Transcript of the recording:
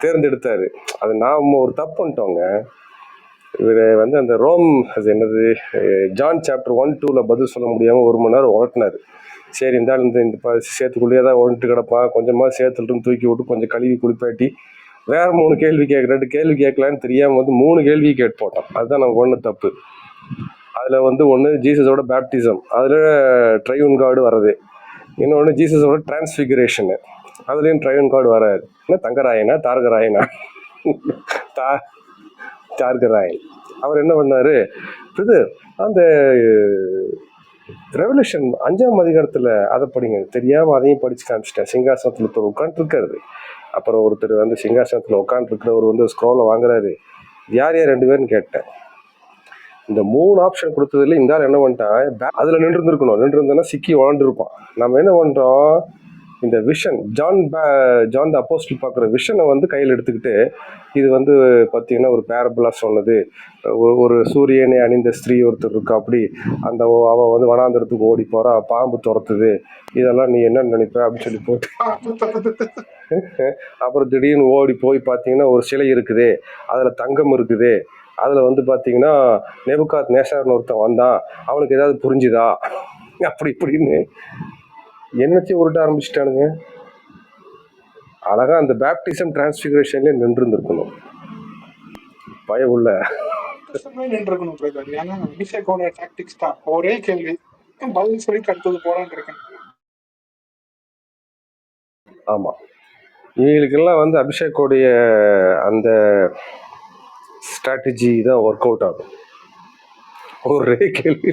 தேர்ந்தெடுத்தாரு. அது நாம் ஒரு தப்பு பண்ணிட்டோங்க. இவர் வந்து அந்த ரோம் அது என்னது ஜான் சாப்டர் ஒன் டூவில் பதில் சொல்ல முடியாமல் ஒரு மணி நேரம் உழட்டினார் சரி இருந்தாலும் இந்த இந்த ப- சேத்துக்குள்ளேயே தான் உழட்டு கிடப்பான் கொஞ்சமாக சேத்துலட்டும் தூக்கி விட்டு கொஞ்சம் கழுவி குளிப்பாட்டி வேறு மூணு கேள்வி கேட்க ரெண்டு கேள்வி கேட்கலான்னு தெரியாமல் வந்து மூணு கேள்வி கேட்டு போட்டோம் அதுதான் நம்ம ஒன்று தப்பு. அதில் வந்து ஒன்று ஜீசஸோட பேப்டிசம் அதில் ட்ரையூன் கார்டு வர்றது இன்னொன்று ஜீசஸோட டிரான்ஸ்ஃபிகரேஷனு அதுலேயும் ட்ரைவன் கார்டு வராது. என்ன தங்கராயனா டார்கராயனா தா தார்கராயன். அவர் என்ன பண்ணாரு? இது அந்த ரெவல்யூஷன் அஞ்சாம் அதிகாரத்தில் அதை படிங்க. தெரியாமல் அதையும் படிச்சு காமிச்சிட்டேன். சிங்காசனத்தில் ஒருத்தர் உட்காந்துருக்காரு அப்புறம் ஒருத்தர் வந்து சிங்காசனத்தில் உட்காந்துருக்கிறவர் வந்து ஸ்க்ரோலை வாங்குறாரு. யார் யார் ரெண்டு பேர்னு கேட்டேன். இந்த மூணு ஆப்ஷன் கொடுத்ததுல இந்த ஆள் என்ன பண்ணிட்டான்? பே- அதுல நின்று இருந்திருக்கணும் நின்று இருந்தேன்னா சிக்கி வளர்ந்துருப்பான் நம்ம என்ன பண்ணுறோம் இந்த vision John John the apostle பார்க்குற விஷனை வந்து கையில் எடுத்துக்கிட்டு இது வந்து பார்த்தீங்கன்னா ஒரு பேரபிளாக சொன்னது. ஒரு ஒரு சூரியனை அணிந்த ஸ்திரீ ஒருத்தர் இருக்கா அப்படி அந்த ஒ- அவ வந்து வனாந்திரத்துக்கு ஓடி போறா பாம்பு துரத்துது. இதெல்லாம் நீ என்ன நினைப்ப அப்படின்னு சொல்லி போட்டு அப்புறம் திடீர்னு ஓடி போய் பார்த்தீங்கன்னா ஒரு சிலை இருக்குது. அதில் தங்கம் இருக்குது. அதில் வந்து பார்த்தீங்கன்னா நெபுகாத் நேசார்னு ஒருத்தன் வந்தான். அவனுக்கு ஏதாவது புரிஞ்சுதா? அப்படி இப்படின்னு என்னத்தையும் உருட்ட ஆரம்பிச்சிட்டானுங்க? அழகா அந்த பேப்டிசம் டிரான்ஸ்பிகரேஷன்லேயே நின்று இருந்திருக்கணும் பய உள்ள. நின்று இருக்கணும் பிரதர் ஏன்னா அபிஷேகோட டாக்டிக்ஸ் தான். ஒரே கேள்வி. பதில் சொல்லிட்டு அடுத்தது போலான்னு இருக்கேன். ஆமாம் இவங்களுக்கெல்லாம் வந்து அபிஷேக்கோடைய அந்த ஸ்ட்ராட்டஜி தான் ஒர்க் அவுட் ஆகும். ஒரு கேள்வி.